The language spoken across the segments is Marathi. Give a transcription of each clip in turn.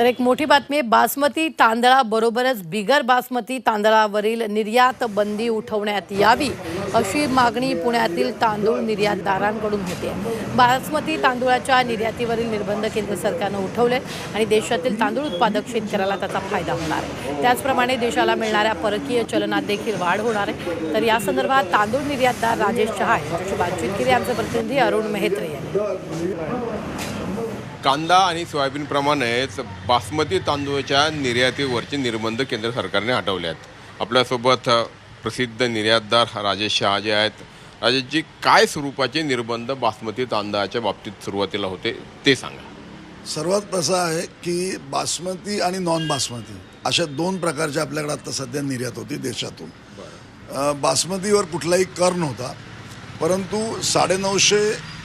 तर एक मोठी बातमी आहे बासमती तांदळाबरोबरच बिगर बासमती तांदळावरील निर्यात बंदी उठवण्यात यावी अशी मागणी पुण्यातील तांदूळ निर्यातदारांकडून होते. बासमती तांदूळाच्या निर्यातीवरील निर्बंध केंद्र सरकारनं उठवले आणि देशातील तांदूळ उत्पादक शेतकऱ्याला त्याचा फायदा होणार आहे. त्याचप्रमाणे देशाला मिळणाऱ्या परकीय चलनात देखील वाढ होणार आहे. तर या संदर्भात तांदूळ निर्यातदार राजेश शहा यांच्याशी बातचीत केली. आमचे प्रतिनिधी अरुण मेहत्रे यांनी. कांदा आणि सोयाबीनप्रमाणेच बासमती तांदूळाच्या निर्यातीवरचे निर्बंध केंद्र सरकारने हटवले आहेत आपल्यासोबत प्रसिद्ध निर्यातदार राजेश शहा जे आहेत. राजेशजी काय स्वरूपाचे निर्बंध बासमती तांदळाच्या बाबतीत सुरुवातीला होते ते सांगा. सर्वात कसं आहे की बासमती आणि नॉन बासमती अशा दोन प्रकारच्या आपल्याकडे आता सध्या निर्यात होती देशातून. बासमतीवर कुठलाही कर नव्हता परंतु साडेनऊशे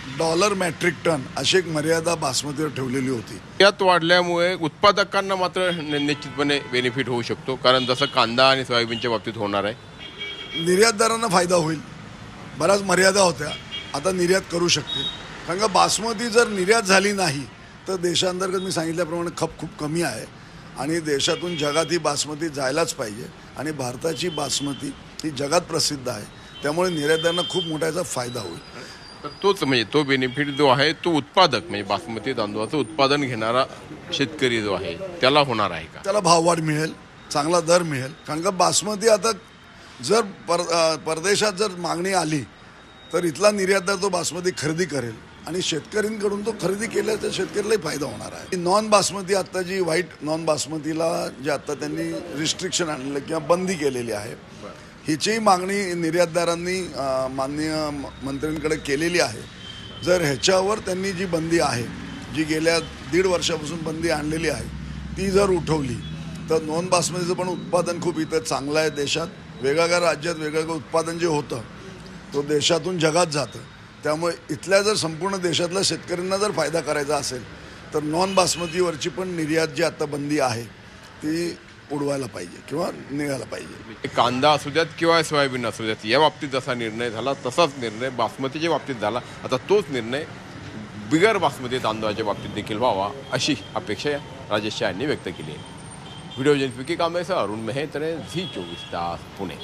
डॉलर मॅट्रिक टन अशी एक मर्यादा बासमतीवर ठेवलेली होती. यात वाढल्यामुळे उत्पादकांना मात्र निश्चितपणे बेनिफिट होऊ शकतो कारण जसं कांदा आणि सोयाबीनच्या बाबतीत होणार आहे. निर्यातदारांना फायदा होईल. बऱ्याच मर्यादा होत्या आता निर्यात करू शकतील. कारण का बासमती जर निर्यात झाली नाही तर देशांतर्गत मी सांगितल्याप्रमाणे खप खूप कमी आहे. आणि देशातून जगात ही बासमती जायलाच पाहिजे. आणि भारताची बासमती ही जगात प्रसिद्ध आहे. त्यामुळे निर्यातदारांना खूप मोठा याचा फायदा होईल. तर तोच म्हणजे तो बेनिफिट जो आहे तो उत्पादक म्हणजे बासमती तांदूळाचं उत्पादन घेणारा शेतकरी जो आहे त्याला होणार आहे का? त्याला भाववाढ मिळेल चांगला दर मिळेल. कारण का बासमती आता जर पर अ, परदेशात जर मागणी आली तर इथला निर्यातदार तो बासमती खरेदी करेल. आणि शेतकऱ्यांकडून तो खरेदी केल्यास शेतकऱ्यालाही फायदा होणार आहे. नॉन बासमती आता जी व्हाईट नॉन बासमतीला जे आता त्यांनी रिस्ट्रिक्शन आणलेलं किंवा बंदी केलेली आहे हिचीही मागणी निर्यातदारांनी माननीय म- मंत्र्यांकडे केलेली आहे. जर ह्याच्यावर त्यांनी जी बंदी आहे जी गेल्या दीड वर्षापासून बंदी आणलेली आहे ती जर उठवली तर नॉन बासमतीचं पण उत्पादन खूप इथं चांगलं आहे देशात. वेगवेगळ्या राज्यात वेगवेगळं उत्पादन जे होतं तो देशातून जगात जातं. त्यामुळे इथल्या जर संपूर्ण देशातल्या शेतकऱ्यांना जर फायदा करायचा असेल तर नॉन बासमतीवरची पण निर्यात जी आता बंदी आहे ती उडवायला पाहिजे किंवा निघायला पाहिजे. कांदा असू द्यात किंवा सोयाबीन असू द्यात या बाबतीत जसा निर्णय झाला तसाच निर्णय बासमतीच्या बाबतीत झाला. आता तोच निर्णय बिगर बासमती तांदळाच्या बाबतीत देखील व्हावा अशी अपेक्षा राजेश शहा यांनी व्यक्त केली आहे. व्हिडिओ जन्फिकी कांबळेसह अरुण मेहेत्रे झी चोवीस तास पुणे.